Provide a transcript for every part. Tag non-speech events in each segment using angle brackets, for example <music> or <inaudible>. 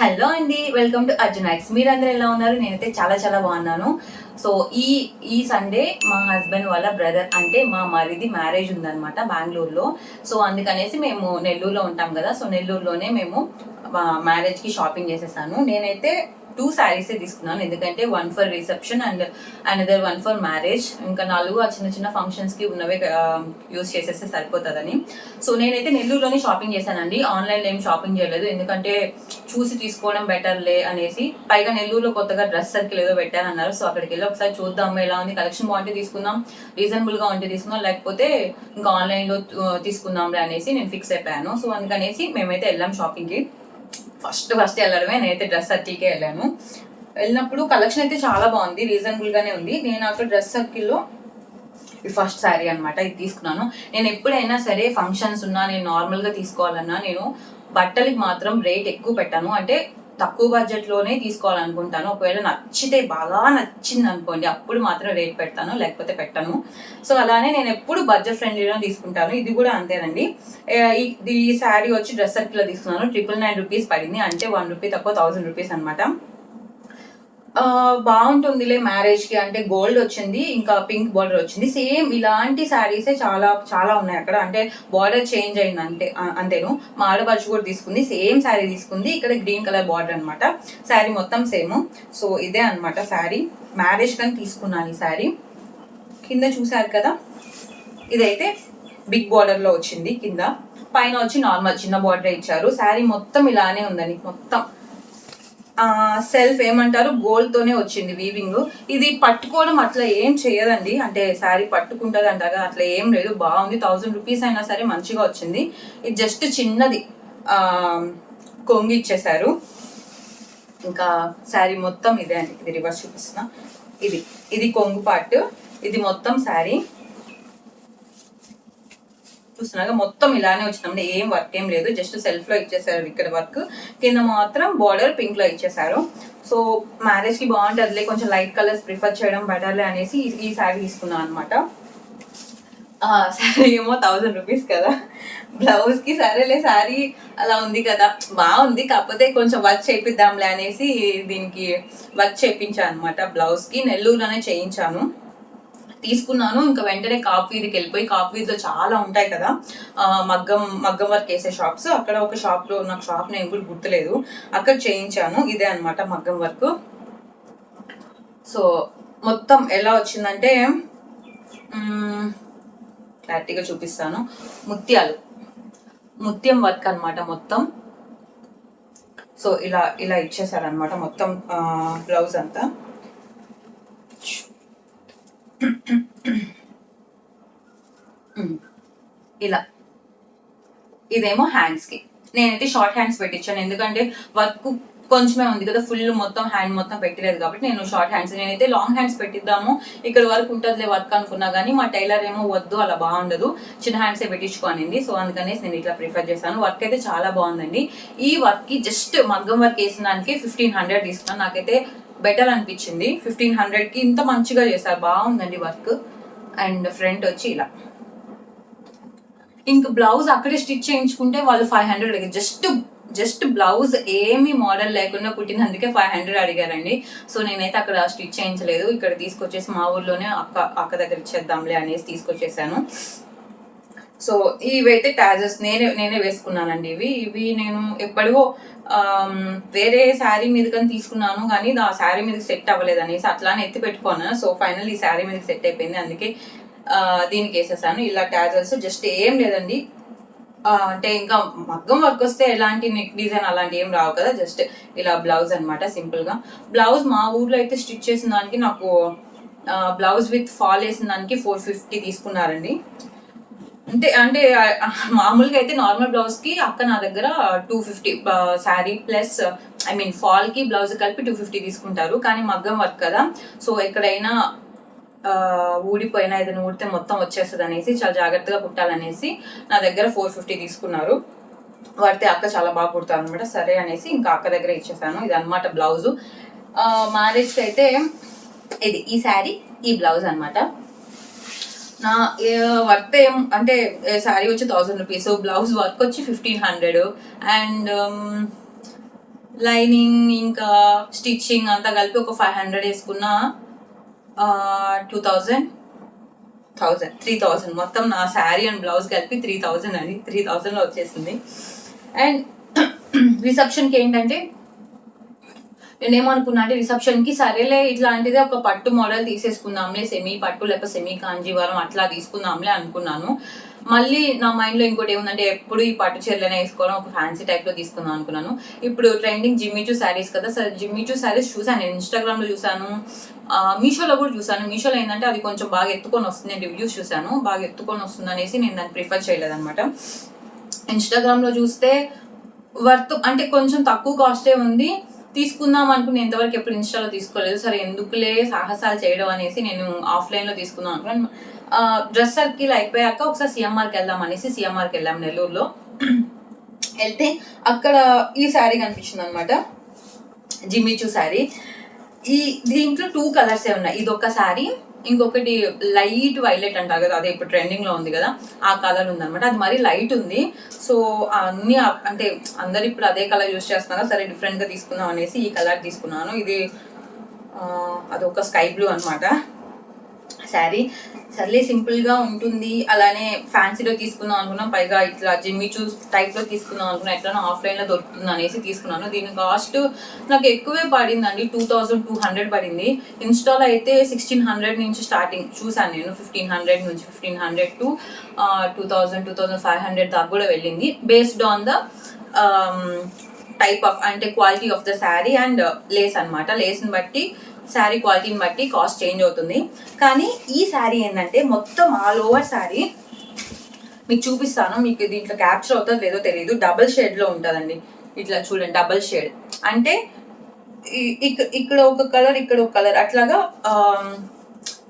Hello అండి welcome to అర్జునాక్స్ మీరందరూ ఎలా ఉన్నారు? నేనైతే చాలా చాలా బాగున్నాను. సో ఈ ఈ సండే మా హస్బెండ్ వాళ్ళ బ్రదర్ అంటే మా మరిది మ్యారేజ్ ఉందన్నమాట బెంగళూరులో సో అందుకనేసి మేము నెల్లూరులో ఉంటాం కదా. సో నెల్లూరులోనే మేము మ్యారేజ్కి షాపింగ్ చేసేసాను. నేనైతే టూ శారీసే తీసుకున్నాను. ఎందుకంటే one for reception and another one for marriage ఇంకా నాలుగు ఆ చిన్న చిన్న ఫంక్షన్స్కి ఉన్నవే యూస్ చేసేస్తే సరిపోతుందని. సో నేనైతే నెల్లూరులోనే షాపింగ్ చేశానండి. ఆన్లైన్లో ఏం షాపింగ్ చేయలేదు. ఎందుకంటే చూసి తీసుకోవడం బెటర్లే అనేసి. పైగా నెల్లూరులో కొత్తగా డ్రెస్ సర్కిల్ ఏదో పెట్టారన్నారు సో అక్కడికి వెళ్ళి ఒకసారి చూద్దాం ఎలా ఉంది? కలెక్షన్ బాగుంటే తీసుకుందాం. రీజనబుల్గా ఉంటే తీసుకుందాం. లేకపోతే ఇంకా ఆన్లైన్లో తీసుకుందాంలే అనేసి నేను ఫిక్స్ అయిపోయాను. సో అందుకనేసి మేమైతే వెళ్ళాం షాపింగ్కి ఫస్ట్ ఫస్ట్ వెళ్ళడమే. నేనైతే డ్రెస్ సర్కిల్కే వెళ్ళాను. వెళ్ళినప్పుడు కలెక్షన్ అయితే చాలా బాగుంది. రీజనబుల్గానే ఉంది. నేను అక్కడ డ్రెస్ సర్కిల్లో ఇది ఫస్ట్ శారీ అనమాట ఇది తీసుకున్నాను. నేను ఎప్పుడైనా సరే ఫంక్షన్స్ ఉన్నా నేను నార్మల్గా తీసుకోవాలన్నా నేను బట్టలకి మాత్రం రేట్ ఎక్కువ పెట్టాను. అంటే తక్కువ బడ్జెట్లోనే తీసుకోవాలనుకుంటాను. ఒకవేళ నచ్చితే బాగా నచ్చింది అనుకోండి అప్పుడు మాత్రం రేట్ పెడతాను లేకపోతే పెట్టను. సో అలానే నేను ఎప్పుడు బడ్జెట్ ఫ్రెండ్లీలో తీసుకుంటాను. ఇది కూడా అంతేనండి. ఈ- శారీ వచ్చి డ్రెస్ సర్కిల్లో తీసుకున్నాను. ట్రిపుల్ నైన్ రూపీస్ పడింది. అంటే వన్ రూపీ తక్కువ థౌసండ్ రూపీస్ అనమాట బాగుంటుందిలే మ్యారేజ్కి అంటే గోల్డ్ వచ్చింది ఇంకా పింక్ బార్డర్ వచ్చింది. సేమ్ ఇలాంటి శారీసే చాలా చాలా ఉన్నాయి అక్కడ. అంటే బార్డర్ చేంజ్ అయింది అంటే అంతేను. మా కూడా తీసుకుంది సేమ్ శారీ తీసుకుంది. ఇక్కడ గ్రీన్ కలర్ బార్డర్ అనమాట శారీ మొత్తం సేమ్. సో ఇదే అన్నమాట శారీ. మ్యారేజ్ కానీ తీసుకున్నాను ఈ శారీ. కింద చూసారు కదా? ఇదైతే బిగ్ బార్డర్లో వచ్చింది కింద. పైన వచ్చి నార్మల్ చిన్న బార్డర్ ఇచ్చారు. శారీ మొత్తం ఇలానే ఉందండి మొత్తం. సెల్ఫ్ ఏమంటారు? గోల్డ్ తోనే వచ్చింది వీవింగ్ ఇది పట్టుకోవడం అట్లా ఏం చేయదండి. అంటే శారీ పట్టుకుంటుంది అంటారు కదా, అట్లా ఏం లేదు. బాగుంది. థౌజండ్ రూపీస్ అయినా సరే మంచిగా వచ్చింది. ఇది జస్ట్ చిన్నది. కొంగి కొంగు ఇచ్చేసారు ఇంకా శారీ మొత్తం ఇదే అండి. ఇది రివర్స్ చూపిస్తున్నా. ఇది ఇది కొంగు పార్ట్ ఇది మొత్తం శారీ చూస్తున్నాగా మొత్తం ఇలానే వచ్చిందండి ఏం వర్క్ ఏం లేదు. జస్ట్ సెల్ఫ్లో ఇచ్చేసారు ఇక్కడ వర్క్ కింద మాత్రం బార్డర్ పింక్లో ఇచ్చేసారు. సో మ్యారేజ్కి బాగుంటుందిలే కొంచెం లైట్ కలర్స్ ప్రిఫర్ చేయడం బెటర్లే అనేసి ఈ- శారీ తీసుకున్నాను అనమాట శారీ ఏమో థౌజండ్ రూపీస్ కదా. బ్లౌజ్కి సరేలే శారీ అలా ఉంది కదా. బాగుంది కాకపోతే కొంచెం వర్క్ చేపిద్దాంలే అనేసి దీనికి వర్క్ చేయించాను అనమాట బ్లౌజ్కి నెల్లూరులోనే చేయించాను. తీసుకున్నాను. ఇంకా వెంటనే కాపీదికి వెళ్ళిపోయి కాపీలో చాలా ఉంటాయి కదా మగ్గం మగ్గం వర్క్ వేసే షాప్స్. అక్కడ ఒక షాప్లో నాకు షాప్ నేమ్ కూడా గుర్తులేదు. అక్కడ చేయించాను. ఇదే అన్నమాట మగ్గం వర్క్. సో మొత్తం ఎలా వచ్చిందంటే క్లారిటీగా చూపిస్తాను. ముత్యాలు. ముత్యం వర్క్ అన్నమాట మొత్తం. సో ఇలా ఇలా ఇచ్చేసారనమాట మొత్తం బ్లౌజ్ అంతా. <clears throat> ఇలా. ఇదేమో హ్యాండ్స్కి. నేనైతే షార్ట్ హ్యాండ్స్ పెట్టించాను. ఎందుకంటే వర్క్ కొంచెమే ఉంది కదా ఫుల్ మొత్తం హ్యాండ్ మొత్తం పెట్టలేదు కాబట్టి నేను షార్ట్ హ్యాండ్స్ నేనైతే లాంగ్ హ్యాండ్స్ పెట్టిద్దాము. ఇక్కడ వరకు ఉంటుందిలే వర్క్ అనుకున్నా కానీ మా టైలర్ ఏమో వద్దు అలా బాగుండదు. చిన్న హ్యాండ్సే పెట్టించుకోనింది సో అందుకనేసి నేను ఇట్లా ప్రిఫర్ చేశాను. వర్క్ అయితే చాలా బాగుందండి. ఈ వర్క్కి జస్ట్ మగ్గం వర్క్ వేసిన దానికి ఫిఫ్టీన్ హండ్రెడ్ తీసుకున్నాను. నాకైతే బెటర్ అనిపించింది. ఫిఫ్టీన్ హండ్రెడ్కి ఇంత మంచిగా చేశారు. బాగుందండి వర్క్ అండ్ ఫ్రంట్ వచ్చి ఇలా. ఇంక బ్లౌజ్ అక్కడే స్టిచ్ చేయించుకుంటే వాళ్ళు five hundred just just blouse ఏమి మోడల్ లేకుండా పుట్టినందుకే ఫైవ్ హండ్రెడ్ అడిగారండి. సో నేనైతే అక్కడ స్టిచ్ చేయించలేదు. ఇక్కడ తీసుకొచ్చేసి మా ఊర్లోనే అక్క అక్క దగ్గర ఇచ్చేద్దాంలే అనేసి తీసుకొచ్చేసాను. సో ఇవైతే ట్యాజెస్ నేనే నేనే వేసుకున్నానండి ఇవి. ఇవి నేను ఎప్పటివో వేరే శారీ మీద కానీ తీసుకున్నాను కానీ ఆ శారీ మీద సెట్ అవ్వలేదు అనేసి అట్లానే ఎత్తి పెట్టుకున్నాను సో ఫైనల్ ఈ శారీ మీద సెట్ అయిపోయింది. అందుకే దీనికి వేసేసాను. ఇలా ట్యాజల్స్ జస్ట్ ఏం లేదండి. అంటే ఇంకా మగ్గం వర్క్ వస్తే ఎలాంటి నెక్ డిజైన్ అలాంటి ఏం రావు కదా. జస్ట్ ఇలా బ్లౌజ్ అనమాట సింపుల్గా. బ్లౌజ్ మా ఊర్లో అయితే స్టిచ్ చేసిన దానికి నాకు బ్లౌజ్ విత్ ఫాల్ వేసిన దానికి ఫోర్ ఫిఫ్టీ తీసుకున్నారండి. అంటే అంటే మామూలుగా అయితే నార్మల్ బ్లౌజ్కి అక్క నా దగ్గర two fifty sari plus I mean ఫాల్కి blouse కలిపి టూ ఫిఫ్టీ తీసుకుంటారు. కానీ మగ్గం వర్క్ కదా. సో ఎక్కడైనా ఊడిపోయినా ఏదైనా ఊడితే మొత్తం వచ్చేస్తుంది అనేసి చాలా జాగ్రత్తగా కుట్టాలనేసి నా దగ్గర ఫోర్ ఫిఫ్టీ తీసుకున్నారు. వాడితే అక్క చాలా బాగా కుడతారు అనమాట సరే అనేసి ఇంకా అక్క దగ్గర ఇచ్చేసాను. ఇది అనమాట బ్లౌజ్ మ్యారేజ్కి అయితే ఇది ఈ శారీ ఈ బ్లౌజ్ అన్నమాట. నా వర్క్ ఏం అంటే శారీ వచ్చి థౌసండ్ రూపీస్ బ్లౌజ్ వర్క్ వచ్చి ఫిఫ్టీన్ హండ్రెడ్ అండ్ లైనింగ్ ఇంకా స్టిచ్చింగ్ అంతా కలిపి ఒక ఫైవ్ హండ్రెడ్ వేసుకున్న two thousand thousand three thousand మొత్తం నా శారీ అండ్ బ్లౌజ్ కలిపి త్రీ థౌజండ్ అది త్రీ థౌజండ్లో వచ్చేసింది. అండ్ రిసెప్షన్కి <coughs> ఏంటంటే నేనేమనుకున్నా అంటే రిసెప్షన్కి సరేలే ఇట్లాంటిదే ఒక పట్టు మోడల్ తీసేసుకుందాంలే సెమీ పట్టు లేకపోతే సెమీ కాంజీవరం అట్లా తీసుకుందాంలే అనుకున్నాను. మళ్ళీ నా మైండ్లో ఇంకోటి ఏముందంటే ఎప్పుడు ఈ పట్టు చీరలనే వేసుకోవడం ఒక ఫ్యాన్సీ టైప్లో తీసుకుందాం అనుకున్నాను. ఇప్పుడు ట్రెండింగ్ జిమ్మిచూ శారీస్ కదా సరే జిమ్మిచూ శారీస్ చూసాను నేను ఇన్స్టాగ్రామ్లో చూసాను మీషోలో కూడా చూసాను మీషోలో ఏంటంటే అది కొంచెం బాగా ఎత్తుకొని వస్తుంది నేను రివ్యూస్ చూసాను బాగా ఎత్తుకొని వస్తుంది అనేసి నేను దాన్ని ప్రిఫర్ చేయలేదన్నమాట. ఇన్స్టాగ్రామ్లో చూస్తే వర్త్ అంటే కొంచెం తక్కువ కాస్టే ఉంది. తీసుకుందాం అనుకుని ఎంతవరకు ఎప్పుడు ఇన్స్టాలో తీసుకోలేదు. సరే ఎందుకులే సాహసాలు చేయడం అనేసి నేను ఆఫ్లైన్లో తీసుకుందాం అనుకున్నాను. డ్రెస్ సర్కిల్ అయిపోయాక ఒకసారి సిఎంఆర్కి వెళ్దాం అనేసి సిఎంఆర్కి వెళ్ళాం నెల్లూరులో. వెళ్తే అక్కడ ఈ శారీ కనిపించింది అనమాట జిమ్మిచూ శారీ ఈ దీంట్లో టూ కలర్స్ ఉన్నాయి. ఇది ఒక శారీ ఇంకొకటి లైట్ వైలెట్ అంటారు కదా అదే ఇప్పుడు ట్రెండింగ్లో ఉంది కదా ఆ కలర్ ఉందన్నమాట. అది మరీ లైట్ ఉంది. సో అన్ని అంటే అందరు ఇప్పుడు అదే కలర్ యూస్ చేస్తున్నారు? సరే డిఫరెంట్గా తీసుకుందాం అనేసి ఈ కలర్ తీసుకున్నాను. ఇది అదొక స్కై బ్లూ అనమాట శారీ సర్లే సింపుల్గా ఉంటుంది. అలానే ఫ్యాన్సీలో తీసుకుందాం అనుకున్నాం. పైగా ఇట్లా జిమ్మి చూస్ టైప్లో తీసుకుందాం అనుకున్నా. ఎట్లా ఆఫ్లైన్లో దొరుకుతుంది అనేసి తీసుకున్నాను. దీని కాస్ట్ నాకు ఎక్కువే పడిందండి. టూ థౌజండ్ టూ హండ్రెడ్ పడింది. ఇన్స్టాల్ అయితే సిక్స్టీన్ హండ్రెడ్ నుంచి స్టార్టింగ్ చూసాను నేను. ఫిఫ్టీన్ హండ్రెడ్ నుంచి fifteen hundred to two thousand two thousand five hundred దాకా కూడా వెళ్ళింది. Based on the type of అంటే quality of the sari and lace అన్నమాట. లేస్ని బట్టి శారీ క్వాలిటీని బట్టి కాస్ట్ చేంజ్ అవుతుంది. కానీ ఈ శారీ ఏంటంటే మొత్తం ఆల్ ఓవర్ శారీ మీకు చూపిస్తాను. మీకు దీంట్లో క్యాప్చర్ అవుతుందో లేదో తెలియదు డబుల్ షేడ్లో ఉంటుందండి. ఇట్లా చూడండి డబుల్ షేడ్ అంటే ఇక్కడ ఒక కలర్ ఇక్కడ ఒక కలర్ అట్లాగా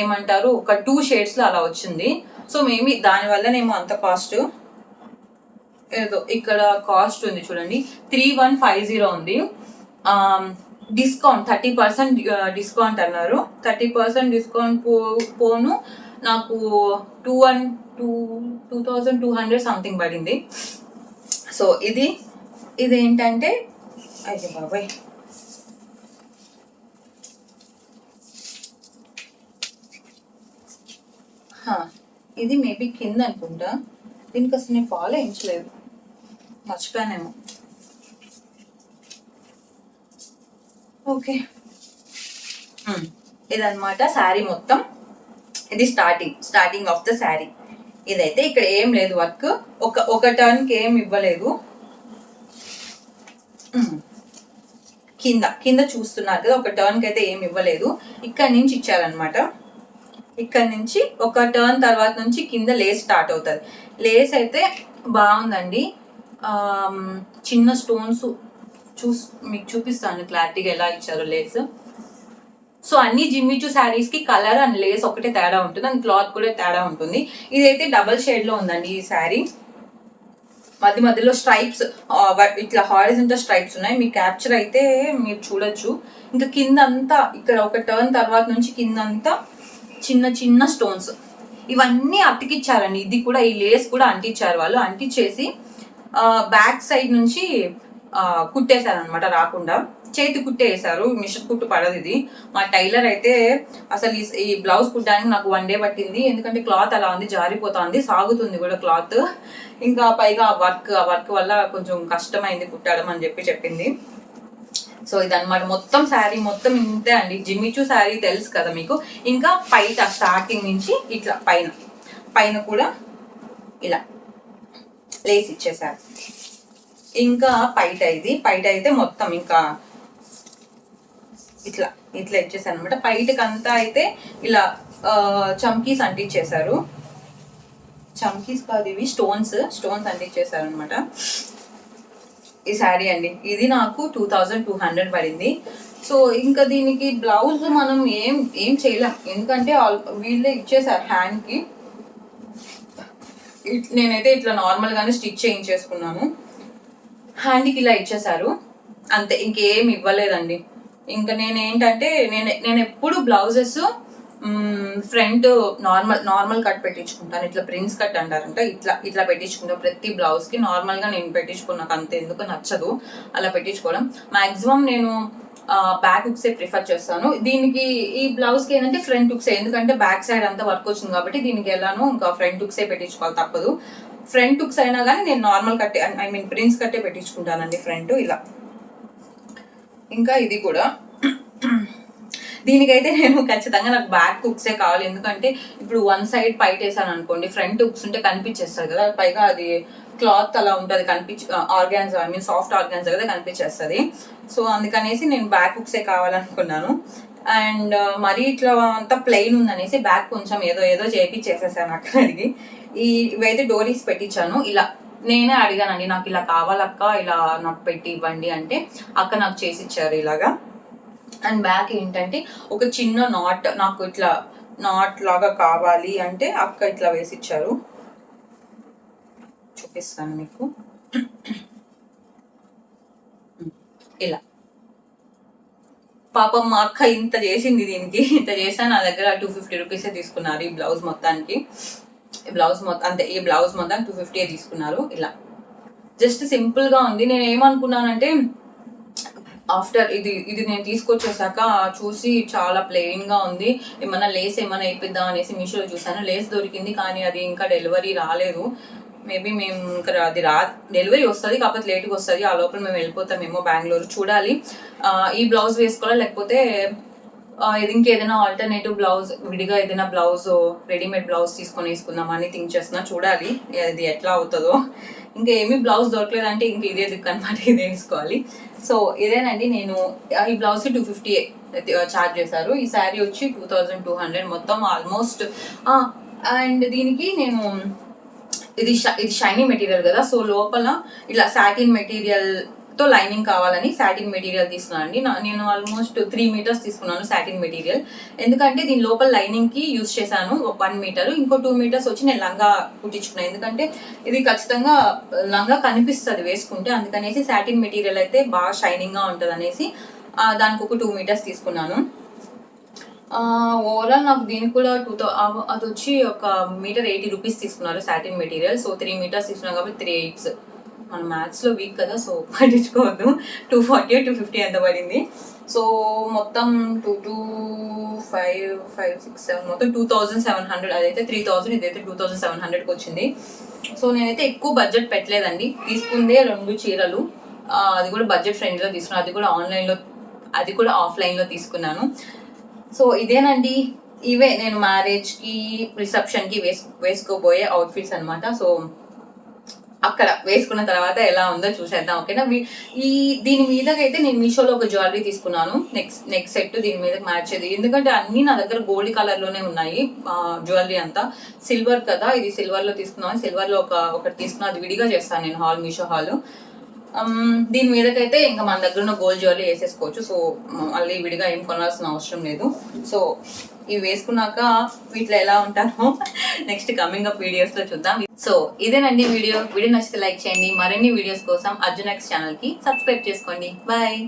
ఏమంటారు? ఒక టూ షేడ్స్లో అలా వచ్చింది. సో మేబీ దానివల్లనేమో అంత కాస్ట్ ఏదో ఇక్కడ కాస్ట్ ఉంది చూడండి. త్రీ వన్ ఫైవ్ జీరో ఉంది. డిస్కౌంట్ థర్టీ పర్సెంట్ డిస్కౌంట్ అన్నారు. థర్టీ పర్సెంట్ డిస్కౌంట్ పో పోను. నాకు two one two two thousand two hundred something పడింది. సో ఇది ఇది ఏంటంటే అయ్యో బాబాయ్. హా, ఇది మేబీ కింద అనుకుంటా దీనికి అసలు నేను ఫాలో వేయించలేదు మర్చిపోయానేమో. ఓకే. ఇదనమాట శారీ మొత్తం. ఇది starting starting of the sari. ఇదైతే ఇక్కడ ఏం లేదు వర్క్. ఒక ఒక టర్న్కి ఏం ఇవ్వలేదు. కింద కింద చూస్తున్నారు కదా ఒక టర్న్కి అయితే ఏం ఇవ్వలేదు. ఇక్కడ నుంచి ఇచ్చారనమాట ఇక్కడ నుంచి ఒక టర్న్ తర్వాత నుంచి కింద లేస్ స్టార్ట్ అవుతుంది. లేస్ అయితే బాగుందండి. చిన్న స్టోన్స్ చూస్ మీకు చూపిస్తాను క్లారిటీగా ఎలా ఇచ్చారో లేస్. సో అన్ని జిమ్మిచూ శారీస్కి కలర్ అండ్ లేస్ ఒకటే తేడా ఉంటుంది. అండ్ క్లాత్ కూడా తేడా ఉంటుంది. ఇదైతే డబల్ షేడ్లో ఉందండి ఈ శారీ. మధ్య మధ్యలో స్ట్రైప్స్ ఇట్లా హారిజంటల్ స్ట్రైప్స్ ఉన్నాయి. మీ క్యాప్చర్ అయితే మీరు చూడొచ్చు. ఇంకా కింద అంతా ఇక్కడ ఒక టర్న్ తర్వాత నుంచి కింద అంతా చిన్న చిన్న స్టోన్స్. ఇవన్నీ అతికిచ్చారండి. ఇది కూడా ఈ లేస్ కూడా అంటించారు వాళ్ళు. అంటించేసి బ్యాక్ సైడ్ నుంచి కుట్టేశారు అనమాట రాకుండా. చేతి కుట్టేసారు మిషన్ కుట్టు పడదు ఇది. మా టైలర్ అయితే అసలు ఈ- బ్లౌజ్ కుట్టడానికి నాకు వన్ డే పట్టింది. ఎందుకంటే క్లాత్ అలా ఉంది జారిపోతుంది సాగుతుంది కూడా క్లాత్. ఇంకా పైగా వర్క్ ఆ వర్క్ వల్ల కొంచెం కష్టమైంది కుట్టడం అని చెప్పి చెప్పింది. సో ఇదన్నమాట. మొత్తం శారీ మొత్తం ఇంతే అండి. జిమ్మిచూ శారీ తెలుసు కదా మీకు. ఇంకా పైట స్టార్టింగ్ నుంచి ఇట్లా పైన. పైన కూడా ఇలా. లేస్ ఇచ్చేసారు ఇంకా పైట ఇది పైట అయితే మొత్తం ఇంకా ఇట్లా ఇట్లా ఇచ్చేసాను అనమాట పైటకంతా అంతా అయితే ఇలా చమ్కీస్ అంటించేశారు చమ్కీస్ కాదు ఇవి స్టోన్స్ స్టోన్స్ అంటించేశారు అనమాట ఈ శారీ అండి. ఇది నాకు టూ థౌజండ్ టూ హండ్రెడ్ పడింది. సో ఇంకా దీనికి బ్లౌజ్ మనం ఏం ఏం చేయలేం. ఎందుకంటే ఆల్- వీళ్ళే ఇచ్చేసారు హ్యాండ్కి. ఇట్- నేనైతే ఇట్లా నార్మల్గానే స్టిచ్ చేయించేసుకున్నాను. హ్యాండ్కి ఇలా ఇచ్చేసారు అంతే ఇంకేం ఇవ్వలేదండి. ఇంకా నేను ఏంటంటే నేను నేను ఎప్పుడు blouses front normal normal cut పెట్టించుకుంటాను. ఇట్లా ప్రిన్స్ కట్ అంటారంట ఇట్లా ఇట్లా పెట్టించుకుంటాను. ప్రతి బ్లౌజ్కి నార్మల్గా నేను పెట్టించుకున్నాక అంత ఎందుకు నచ్చదు అలా పెట్టించుకోవడం. మాక్సిమం నేను బ్యాక్ హుక్సే ప్రిఫర్ చేస్తాను. దీనికి ఈ బ్లౌజ్కి ఏంటంటే ఫ్రంట్ హుక్సే ఎందుకంటే బ్యాక్ సైడ్ అంతా వర్క్ వచ్చింది కాబట్టి దీనికి ఎలానో ఇంకా ఫ్రంట్ హుక్సే పెట్టించుకోవాలి తప్పదు. ఫ్రంట్ హుక్స్ అయినా కానీ నేను నార్మల్ కట్టే ఐ మీన్ ప్రిన్స్ కట్టే పెట్టించుకుంటానండి ఫ్రంట్ ఇలా. ఇంకా ఇది కూడా. దీనికైతే నేను ఖచ్చితంగా నాకు బ్యాక్ హుక్సే కావాలి. ఎందుకంటే ఇప్పుడు వన్ సైడ్ పైట్ వేసాను అనుకోండి ఫ్రంట్ హుక్స్ ఉంటే కనిపించేస్తుంది కదా. పైగా అది క్లాత్ అలా ఉంటుంది కనిపించి organs I mean soft organs కదా కనిపించేస్తుంది. సో అందుకనేసి నేను బ్యాక్ హుక్సే కావాలనుకున్నాను. అండ్ మరీ ఇట్లా అంతా ప్లెయిన్ ఉందనేసి బ్యాక్ కొంచెం ఏదో ఏదో చేపించేసేసాను అక్కడ అడిగి. ఈ ఇవైతే డోరీస్ పెట్టించాను ఇలా నేనే అడిగానండి నాకు ఇలా కావాలక్క ఇలా నాకు పెట్టి ఇవ్వండి అంటే అక్క నాకు చేసి ఇచ్చారు ఇలాగా. అండ్ బ్యాక్ ఏంటంటే ఒక చిన్న నాట్ నాకు ఇట్లా నాట్ లాగా కావాలి అంటే అక్క ఇట్లా వేసి ఇచ్చారు చూపిస్తాను మీకు. ఇలా. పాపం మా అక్క ఇంత చేసింది దీనికి. ఇంత చేసా నా దగ్గర టూ ఫిఫ్టీ రూపీసే తీసుకున్నారు ఈ బ్లౌజ్ మొత్తానికి. ఈ బ్లౌజ్ మొత్తం అంతే ఈ బ్లౌజ్ మొత్తం టూ ఫిఫ్టీ తీసుకున్నారు. ఇలా. జస్ట్ సింపుల్గా ఉంది. నేను ఏమనుకున్నానంటే ఆఫ్టర్ ఇది ఇది నేను తీసుకొచ్చేసాక చూసి చాలా ప్లెయిన్గా ఉంది. ఏమన్నా లేస్ ఏమైనా వేయిద్దాం అనేసి మీషోలో చూసాను లేస్ దొరికింది కానీ అది ఇంకా డెలివరీ రాలేదు. మేబీ మేము ఇంకా అది రా డెలివరీ వస్తుంది కాకపోతే లేట్గా వస్తుంది. ఆ లోపల మేము వెళ్ళిపోతామేమో బెంగళూరు చూడాలి. ఈ బ్లౌజ్ వేసుకోవాలా? లేకపోతే ఇది ఇంకేదైనా ఆల్టర్నేటివ్ బ్లౌజ్ విడిగా ఏదైనా బ్లౌజ్ రెడీమేడ్ బ్లౌజ్ తీసుకొని వేసుకుందామని థింక్ చేస్తున్నా. చూడాలి అది ఎట్లా అవుతుందో. ఇంకా ఏమీ బ్లౌజ్ దొరకలేదంటే ఇంక ఇదే దిక్కు అనమాట ఇదే వేసుకోవాలి. సో ఇదేనండి నేను ఈ బ్లౌజ్ టూ ఫిఫ్టీ చార్జ్ చేశారు. ఈ శారీ వచ్చి టూ థౌజండ్ టూ హండ్రెడ్ మొత్తం ఆల్మోస్ట్ అండ్ దీనికి నేను ఇది ష- ఇది షైనీ మెటీరియల్ కదా. సో లోపల ఇలా సాటిన్ మెటీరియల్తో లైనింగ్ కావాలని సాటిన్ మెటీరియల్ తీసుకున్నాను అండి నా- నేను ఆల్మోస్ట్ త్రీ మీటర్స్ తీసుకున్నాను సాటిన్ మెటీరియల్ ఎందుకంటే దీని లోపల లైనింగ్కి యూస్ చేశాను వన్ మీటర్ ఇంకో టూ మీటర్స్ వచ్చి నేను లంగా కుట్టించుకున్నాను ఎందుకంటే ఇది ఖచ్చితంగా లంగా కనిపిస్తుంది వేసుకుంటే. అందుకనేసి సాటిన్ మెటీరియల్ అయితే బాగా షైనింగ్గా ఉంటుంది అనేసి దానికి ఒక టూ మీటర్స్ తీసుకున్నాను. ఓవరాల్ నాకు దీనికి కూడా టూ థౌ అది వచ్చి ఒక మీటర్ ఎయిటీ రూపీస్ తీసుకున్నారు satin material so three meters తీసుకున్నాం కాబట్టి త్రీ ఎయిట్స్ మన మ్యాథ్స్లో వీక్ కదా సో <laughs> పట్టించుకోవద్దు. టూ ఫార్టీ టూ ఫిఫ్టీ ఎంత పడింది. సో మొత్తం two two five five six seven మొత్తం టూ థౌజండ్ సెవెన్ హండ్రెడ్ అదైతే త్రీ థౌజండ్ ఇదైతే టూ థౌజండ్ సెవెన్ హండ్రెడ్కి వచ్చింది. సో నేనైతే ఎక్కువ బడ్జెట్ పెట్టలేదండి. తీసుకుందే రెండు చీరలు. అది కూడా బడ్జెట్ ఫ్రెండ్లో తీసుకున్నాను అది కూడా ఆన్లైన్లో అది కూడా ఆఫ్లైన్లో తీసుకున్నాను. సో ఇదేనండి. ఇవే నేను మ్యారేజ్కి రిసెప్షన్కి వేసు వేసుకోబోయే అవుట్ఫిట్స్ అన్నమాట. సో అక్కడ వేసుకున్న తర్వాత ఎలా ఉందో చూసేద్దాం ఓకేనా? ఈ దీని మీదకైతే నేను మీషోలో ఒక జ్యువెలరీ తీసుకున్నాను. నెక్స్ట్ నెక్స్ట్ సెట్ దీని మీద మ్యాచ్ అయ్యేది. ఎందుకంటే అన్ని నా దగ్గర గోల్డ్ కలర్లోనే ఉన్నాయి జ్యువెలరీ అంతా. సిల్వర్ కదా ఇది సిల్వర్లో తీసుకున్నాను. సిల్వర్లో ఒక ఒకటి తీసుకున్నా అది విడిగా చేస్తాను నేను హాల్ మీషో హాల్. Um, దీని మీదకైతే ఇంకా మన దగ్గర ఉన్న గోల్డ్ జ్యువెలరీ వేసేసుకోవచ్చు. సో మళ్ళీ విడిగా ఏం కొనాల్సిన అవసరం లేదు. సో ఇవి వేసుకున్నాక వీటిలో ఎలా ఉంటానో నెక్స్ట్ కమింగ్ అప్ వీడియోస్లో చూద్దాం. సో ఇదేనండి వీడియో. వీడియో నచ్చితే లైక్ చేయండి. మరిన్ని వీడియోస్ కోసం అర్జునక్స్ ఛానల్కి సబ్స్క్రైబ్ చేసుకోండి. బాయ్